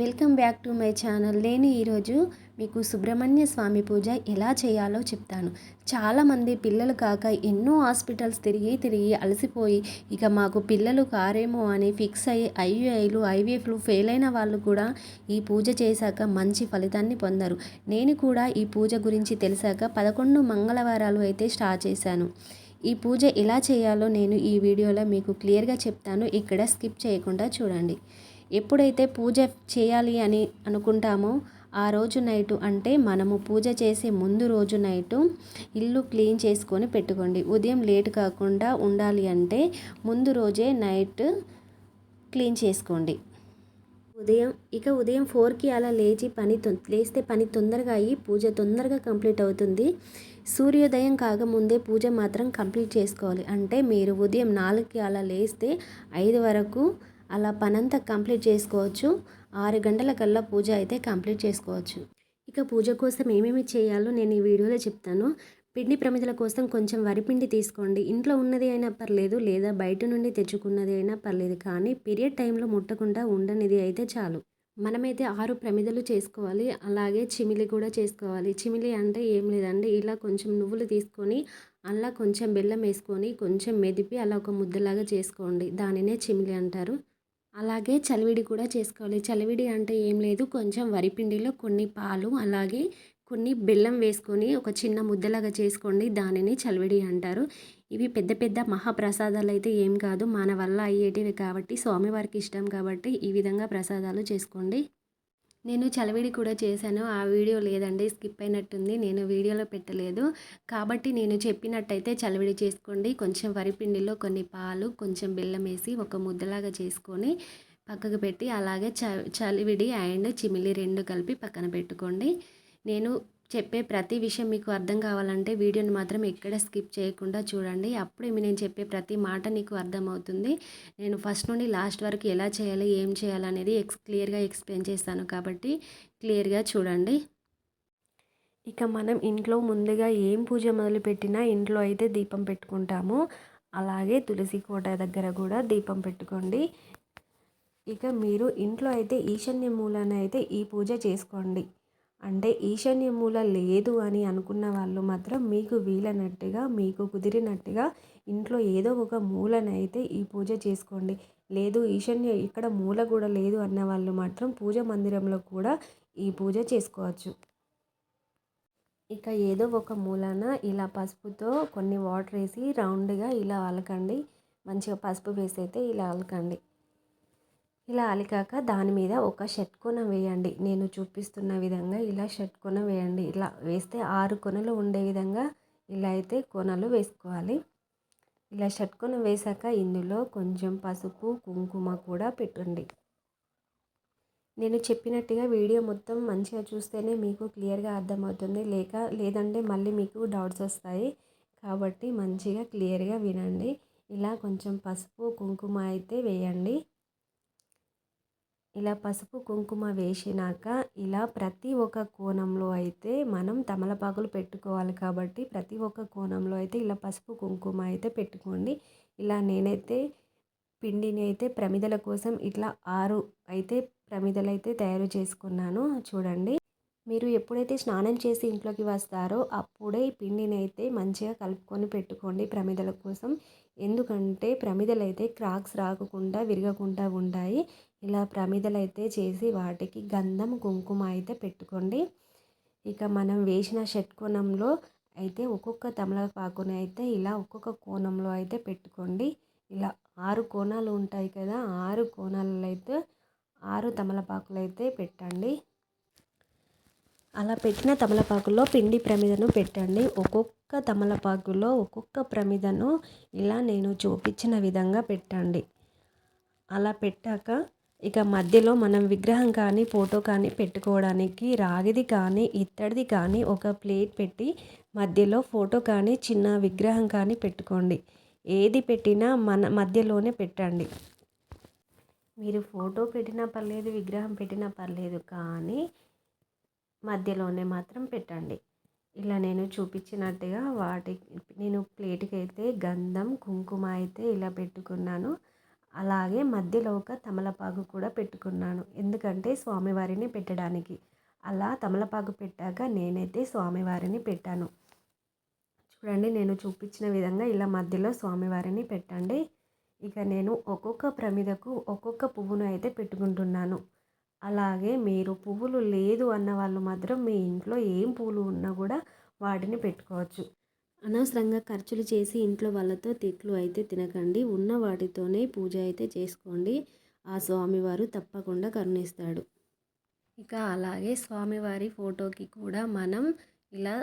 Welcome back to my channel. నేను ఈరోజు మీకు సుబ్రహ్మణ్య స్వామి పూజ ఎలా చేయాలో చెప్తాను. చాలామంది పిల్లలు కాక ఎన్నో హాస్పిటల్స్ తిరిగి తిరిగి అలసిపోయి ఇక మాకు పిల్లలు కారేమో అని ఫిక్స్ అయ్యి ఐయుఐలు ఐవీఎఫ్లు ఫెయిల్ అయిన వాళ్ళు కూడా ఈ పూజ చేశాక మంచి ఫలితాన్ని పొందరు. నేను కూడా ఈ పూజ గురించి తెలిసాక పదకొండు మంగళవారాలు అయితే స్టార్ట్ చేశాను. ఈ పూజ ఎలా చేయాలో నేను ఈ వీడియోలో మీకు క్లియర్గా చెప్తాను. ఇక్కడ స్కిప్ చేయకుండా చూడండి. ఎప్పుడైతే పూజ చేయాలి అని అనుకుంటామో ఆ రోజు నైటు అంటే మనము పూజ చేసే ముందు రోజు నైటు ఇల్లు క్లీన్ చేసుకొని పెట్టుకోండి. ఉదయం లేట్ కాకుండా ఉండాలి అంటే ముందు రోజే నైట్ క్లీన్ చేసుకోండి. ఉదయం ఇక ఉదయం ఫోర్కి అలా లేచి పని లేస్తే పని తొందరగా అయ్యి పూజ తొందరగా కంప్లీట్ అవుతుంది. సూర్యోదయం కాకముందే పూజ మాత్రం కంప్లీట్ చేసుకోవాలి. అంటే మీరు ఉదయం నాలుగుకి అలా లేస్తే ఐదు వరకు అలా పనంతా కంప్లీట్ చేసుకోవచ్చు. ఆరు గంటల కల్లా పూజ అయితే కంప్లీట్ చేసుకోవచ్చు. ఇక పూజ కోసం ఏమేమి చేయాలో నేను ఈ వీడియోలో చెప్తాను. పిండి ప్రమిదల కోసం కొంచెం వరిపిండి తీసుకోండి. ఇంట్లో ఉన్నది అయినా పర్లేదు లేదా బయట నుండి తెచ్చుకున్నది అయినా పర్లేదు కానీ పీరియడ్ టైంలో ముట్టకుండా ఉండనిది అయితే చాలు. మనమైతే ఆరు ప్రమిదలు చేసుకోవాలి. అలాగే చిమిలి కూడా చేసుకోవాలి. చిమిలి అంటే ఏం లేదండి. ఇలా కొంచెం నువ్వులు తీసుకొని అలా కొంచెం బెల్లం వేసుకొని కొంచెం మెదిపి అలా ఒక ముద్దలాగా చేసుకోండి. దానినే చిమిలి అంటారు. అలాగే చలివిడి కూడా చేసుకోవాలి. చలివిడి అంటే ఏం లేదు. కొంచెం వరిపిండిలో కొన్ని పాలు అలాగే కొన్ని బెల్లం వేసుకొని ఒక చిన్న ముద్దలాగా చేసుకోండి. దానిని చలివిడి అంటారు. ఇవి పెద్ద పెద్ద మహాప్రసాదాలు అయితే ఏం కాదు. మన వల్ల అయ్యేటివి కాబట్టి స్వామివారికి ఇష్టం కాబట్టి ఈ విధంగా ప్రసాదాలు చేసుకోండి. నేను చలవిడి కూడా చేశాను. ఆ వీడియో లేదండి. స్కిప్ అయినట్టుంది. నేను వీడియోలో పెట్టలేదు. కాబట్టి నేను చెప్పినట్టయితే చలవిడి చేసుకోండి. కొంచెం వరిపిండిలో కొన్ని పాలు కొంచెం బెల్లం వేసి ఒక ముద్దలాగా చేసుకొని పక్కకు పెట్టి అలాగే చ చలివిడి అండ్ చిమిలి రెండు కలిపి పక్కన పెట్టుకోండి. నేను చెప్పే ప్రతి విషయం మీకు అర్థం కావాలంటే వీడియోని మాత్రం ఎక్కడ స్కిప్ చేయకుండా చూడండి. అప్పుడే నేను చెప్పే ప్రతి మాట నీకు అర్థమవుతుంది. నేను ఫస్ట్ నుండి లాస్ట్ వరకు ఎలా చేయాలి ఏం చేయాలి అనేది ఎక్స్ క్లియర్గా ఎక్స్ప్లెయిన్ చేస్తాను కాబట్టి క్లియర్గా చూడండి. ఇక మనం ఇంట్లో ముందుగా ఏం పూజ మొదలుపెట్టినా ఇంట్లో అయితే దీపం పెట్టుకుంటాము. అలాగే తులసి కోట దగ్గర కూడా దీపం పెట్టుకోండి. ఇక మీరు ఇంట్లో అయితే ఈశాన్య మూలాన అయితే ఈ పూజ చేసుకోండి. అంటే ఈశాన్య మూల లేదు అని అనుకున్న వాళ్ళు మాత్రం మీకు వీలైనట్టుగా మీకు కుదిరినట్టుగా ఇంట్లో ఏదో ఒక మూలనైతే ఈ పూజ చేసుకోండి. లేదు ఈశాన్య ఇక్కడ మూల కూడా లేదు అన్న వాళ్ళు మాత్రం పూజ మందిరంలో కూడా ఈ పూజ చేసుకోవచ్చు. ఇక ఏదో ఒక మూలన ఇలా పసుపుతో కొన్ని వాటర్ వేసి రౌండ్గా ఇలా అలకండి. మంచిగా పసుపు వేసి అయితే ఇలా అలకండి. ఇలా అలికాక దాని మీద ఒక షట్కోన వేయండి. నేను చూపిస్తున్న విధంగా ఇలా షట్కోన వేయండి. ఇలా వేస్తే ఆరు కొనలు ఉండే విధంగా ఇలా అయితే కొనలు వేసుకోవాలి. ఇలా షట్కోన వేసాక ఇందులో కొంచెం పసుపు కుంకుమ కూడా పెట్టండి. నేను చెప్పినట్టుగా వీడియో మొత్తం మంచిగా చూస్తేనే మీకు క్లియర్గా అర్థమవుతుంది. లేక లేదంటే మళ్ళీ మీకు డౌట్స్ వస్తాయి. కాబట్టి మంచిగా క్లియర్గా వినండి. ఇలా కొంచెం పసుపు కుంకుమ అయితే వేయండి. ఇలా పసుపు కుంకుమ వేసినాక ఇలా ప్రతి ఒక్క కోణంలో అయితే మనం తమలపాకులు పెట్టుకోవాలి కాబట్టి ప్రతి ఒక్క కోణంలో అయితే ఇలా పసుపు కుంకుమ అయితే పెట్టుకోండి. ఇలా నేనైతే పిండిని అయితే ప్రమిదల కోసం ఇట్లా ఆరు అయితే ప్రమిదలు అయితే తయారు చేసుకున్నాను. చూడండి. మీరు ఎప్పుడైతే స్నానం చేసి ఇంట్లోకి వస్తారో అప్పుడే పిండిని అయితే మంచిగా కలుపుకొని పెట్టుకోండి ప్రమిదల కోసం. ఎందుకంటే ప్రమిదలైతే క్రాక్స్ రాకుండా విరగకుండా ఉంటాయి. ఇలా ప్రమిదలైతే చేసి వాటికి గంధం కుంకుమ అయితే పెట్టుకోండి. ఇక మనం వేసిన షట్కోణంలో అయితే ఒక్కొక్క తమలపాకుని అయితే ఇలా ఒక్కొక్క కోణంలో అయితే పెట్టుకోండి. ఇలా ఆరు కోణాలు ఉంటాయి కదా ఆరు కోణాలలో అయితే ఆరు తమలపాకులు అయితే పెట్టండి. అలా పెట్టిన తమలపాకులో పిండి ప్రమిదను పెట్టండి. ఒక్కొక్క తమలపాకులో ఒక్కొక్క ప్రమిదను ఇలా నేను చూపించిన విధంగా పెట్టండి. అలా పెట్టాక ఇక మధ్యలో మనం విగ్రహం కానీ ఫోటో కానీ పెట్టుకోవడానికి రాగిది కానీ ఇత్తడిది కానీ ఒక ప్లేట్ పెట్టి మధ్యలో ఫోటో కానీ చిన్న విగ్రహం కానీ పెట్టుకోండి. ఏది పెట్టినా మన మధ్యలోనే పెట్టండి. మీరు ఫోటో పెట్టినా పర్లేదు విగ్రహం పెట్టినా పర్లేదు కానీ మధ్యలోనే మాత్రం పెట్టండి. ఇలా నేను చూపించినట్టుగా వాటి నేను ప్లేట్కి అయితే గంధం కుంకుమ అయితే ఇలా పెట్టుకున్నాను. అలాగే మధ్యలో ఒక తమలపాకు కూడా పెట్టుకున్నాను. ఎందుకంటే స్వామివారిని పెట్టడానికి. అలా తమలపాకు పెట్టాక నేనైతే స్వామివారిని పెట్టాను. చూడండి నేను చూపించిన విధంగా ఇలా మధ్యలో స్వామివారిని పెట్టండి. ఇక నేను ఒక్కొక్క ప్రమిదకు ఒక్కొక్క పువ్వును అయితే పెట్టుకుంటున్నాను. అలాగే మీరు పువ్వులు లేదు అన్న వాళ్ళు మాత్రం మీ ఇంట్లో ఏం పూలు ఉన్నా కూడా వాటిని పెట్టుకోవచ్చు. అనవసరంగా ఖర్చులు చేసి ఇంట్లో వాళ్ళతో తిట్లు అయితే తినకండి. ఉన్న వాటితోనే పూజ అయితే చేసుకోండి. ఆ స్వామివారు తప్పకుండా కరుణిస్తాడు. ఇక అలాగే స్వామివారి ఫోటోకి కూడా మనం ఇలా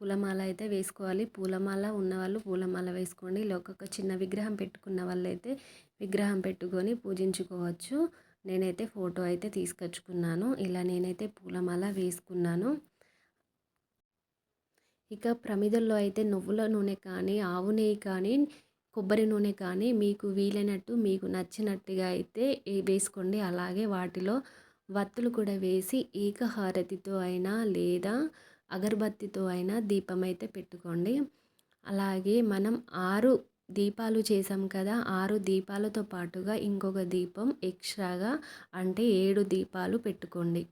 పూలమాల అయితే వేసుకోవాలి. పూలమాల ఉన్నవాళ్ళు పూలమాల వేసుకోండి. ఇలా ఒక్కొక్క చిన్న విగ్రహం పెట్టుకున్న వాళ్ళైతే విగ్రహం పెట్టుకొని పూజించుకోవచ్చు. నేనైతే ఫోటో అయితే తీసుకొచ్చుకున్నాను. ఇలా నేనైతే పూలమాల వేసుకున్నాను. ఇక ప్రమిదల్లో అయితే నువ్వుల నూనె కానీ ఆవు నెయ్యి కానీ కొబ్బరి నూనె కానీ మీకు వీలైనట్టు మీకు నచ్చినట్టుగా అయితే వేసుకోండి. అలాగే వాటిలో వత్తులు కూడా వేసి ఏకహారతితో అయినా లేదా అగరబత్తితో అయినా దీపం అయితే పెట్టుకోండి. అలాగే మనం ఆరు దీపాలు చేసాం కదా ఆరు దీపాలతో పాటుగా ఇంకొక దీపం ఎక్స్ట్రాగా అంటే ఏడు దీపాలు పెట్టుకోండి.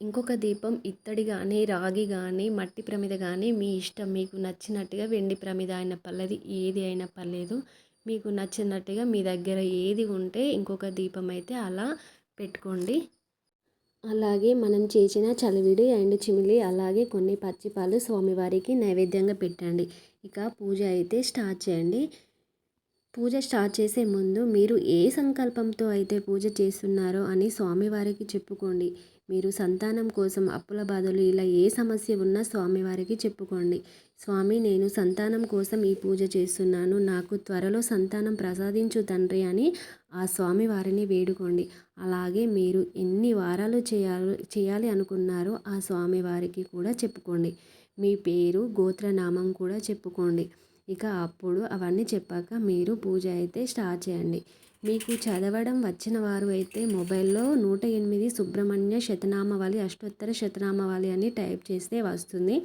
ఇంకొక దీపం ఇత్తడి కానీ రాగి కానీ మట్టి ప్రమిద కానీ మీ ఇష్టం. మీకు నచ్చినట్టుగా వెండి ప్రమిద అయిన పర్లేదు ఏది అయినా పర్లేదు. మీకు నచ్చినట్టుగా మీ దగ్గర ఏది ఉంటే ఇంకొక దీపం అయితే అలా పెట్టుకోండి. అలాగే మనం చేసిన చలివిడి అండ్ చిమిలి అలాగే కొన్ని పచ్చిపాలు స్వామివారికి నైవేద్యంగా పెట్టండి. ఇక పూజ అయితే స్టార్ట్ చేయండి. పూజ స్టార్ట్ చేసే ముందు మీరు ఏ సంకల్పంతో అయితే పూజ చేస్తున్నారో అని స్వామివారికి చెప్పుకోండి. మీరు సంతానం కోసం అప్పుల బాధలు ఇలా ఏ సమస్య ఉన్నా స్వామివారికి చెప్పుకోండి. స్వామి నేను సంతానం కోసం ఈ పూజ చేస్తున్నాను. నాకు త్వరలో సంతానం ప్రసాదించు తండ్రి అని ఆ స్వామి వారిని వేడుకోండి. అలాగే మీరు ఎన్ని వారాలు చేయాలి చేయాలి అనుకున్నారో ఆ స్వామివారికి కూడా చెప్పుకోండి. మీ పేరు గోత్రనామం కూడా చెప్పుకోండి. ఇక అప్పుడు అవన్నీ చెప్పాక మీరు పూజ అయితే స్టార్ట్ చేయండి. మీకు చదవడం వచ్చిన వారు అయితే మొబైల్లో నూట ఎనిమిది సుబ్రహ్మణ్య శతనామవాలి అష్టోత్తర శతనామవాలి అని టైప్ చేస్తే వస్తుంది.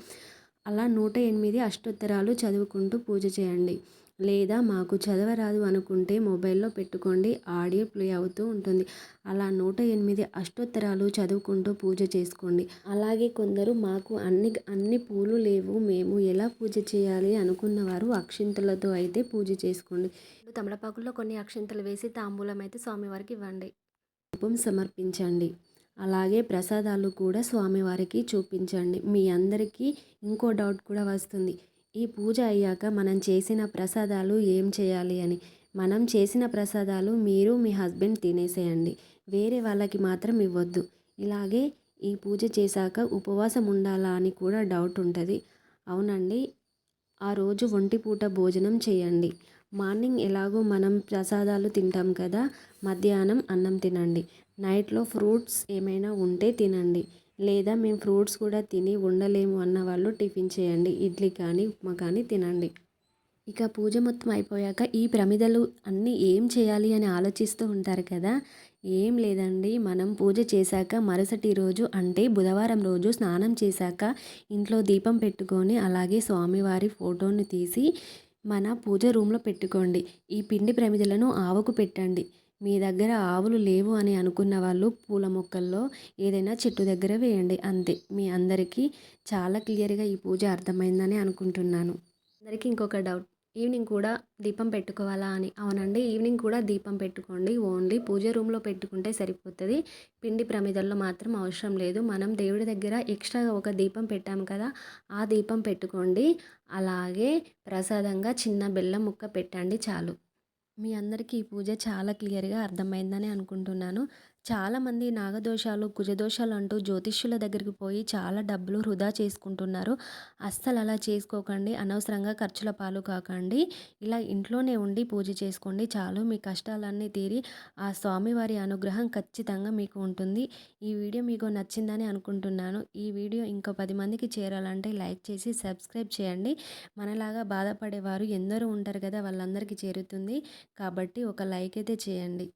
అలా నూట ఎనిమిది అష్టోత్తరాలు చదువుకుంటూ పూజ చేయండి. లేదా మాకు చదవరాదు అనుకుంటే మొబైల్లో పెట్టుకోండి ఆడియో ప్లే అవుతూ ఉంటుంది. అలా నూట ఎనిమిది అష్టోత్తరాలు చదువుకుంటూ పూజ చేసుకోండి. అలాగే కొందరు మాకు అన్ని అన్ని పూలు లేవు మేము ఎలా పూజ చేయాలి అనుకున్నవారు అక్షింతలతో అయితే పూజ చేసుకోండి. తమలపాకుల్లో కొన్ని అక్షింతలు వేసి తాంబూలం అయితే స్వామివారికి ఇవ్వండి. రూపం సమర్పించండి. అలాగే ప్రసాదాలు కూడా స్వామివారికి చూపించండి. మీ అందరికీ ఇంకో డౌట్ కూడా వస్తుంది. ఈ పూజ అయ్యాక మనం చేసిన ప్రసాదాలు ఏం చేయాలి అని? మనం చేసిన ప్రసాదాలు మీరు మీ హస్బెండ్ తినేసేయండి. వేరే వాళ్ళకి మాత్రం ఇవ్వద్దు. ఇలాగే ఈ పూజ చేశాక ఉపవాసం ఉండాలా అని కూడా డౌట్ ఉంటుంది. అవునండి. ఆ రోజు ఒంటిపూట భోజనం చేయండి. మార్నింగ్ ఎలాగో మనం ప్రసాదాలు తింటాం కదా మధ్యాహ్నం అన్నం తినండి. నైట్లో ఫ్రూట్స్ ఏమైనా ఉంటే తినండి. లేదా మేము ఫ్రూట్స్ కూడా తిని ఉండలేము అన్న వాళ్ళు టిఫిన్ చేయండి. ఇడ్లీ కానీ ఉప్మా కానీ తినండి. ఇక పూజ మొత్తం అయిపోయాక ఈ ప్రమిదలు అన్నీ ఏం చేయాలి అని ఆలోచిస్తూ ఉంటారు కదా? ఏం లేదండి. మనం పూజ చేశాక మరుసటి రోజు అంటే బుధవారం రోజు స్నానం చేశాక ఇంట్లో దీపం పెట్టుకొని అలాగే స్వామివారి ఫోటోను తీసి మన పూజ రూమ్లో పెట్టుకోండి. ఈ పిండి ప్రమిదలను ఆవుకు పెట్టండి. మీ దగ్గర ఆవులు లేవు అని అనుకున్న వాళ్ళు పూల మొక్కల్లో ఏదైనా చెట్టు దగ్గర వేయండి అంతే. మీ అందరికీ చాలా క్లియర్గా ఈ పూజ అర్థమైందని అనుకుంటున్నాను. అందరికీ ఇంకొక డౌట్. ఈవినింగ్ కూడా దీపం పెట్టుకోవాలా అని? అవునండి ఈవినింగ్ కూడా దీపం పెట్టుకోండి ఓన్లీ పూజ రూమ్లో పెట్టుకుంటే సరిపోతుంది. పిండి ప్రమిదల్లో మాత్రం అవసరం లేదు. మనం దేవుడి దగ్గర ఎక్స్ట్రాగా ఒక దీపం పెట్టాము కదా ఆ దీపం పెట్టుకోండి. అలాగే ప్రసాదంగా చిన్న బెల్లం ముక్క పెట్టండి చాలు. మీ అందరికీ ఈ పూజ చాలా క్లియర్గా అర్థమైందని అనుకుంటున్నాను. చాలామంది నాగదోషాలు కుజదోషాలు అంటూ జ్యోతిష్యుల దగ్గరికి పోయి చాలా డబ్బులు వృధా చేసుకుంటున్నారు. అస్సలు అలా చేసుకోకండి. అనవసరంగా ఖర్చుల పాలు కాకండి. ఇలా ఇంట్లోనే ఉండి పూజ చేసుకోండి. చాలు మీ కష్టాలన్నీ తీరి ఆ స్వామివారి అనుగ్రహం ఖచ్చితంగా మీకు ఉంటుంది. ఈ వీడియో మీకు నచ్చిందని అనుకుంటున్నాను. ఈ వీడియో ఇంకా పది మందికి చేరాలంటే లైక్ చేసి సబ్స్క్రైబ్ చేయండి. మనలాగా బాధపడేవారు ఎందరో ఉంటారు కదా వాళ్ళందరికీ చేరుతుంది. కాబట్టి ఒక లైక్ అయితే చేయండి.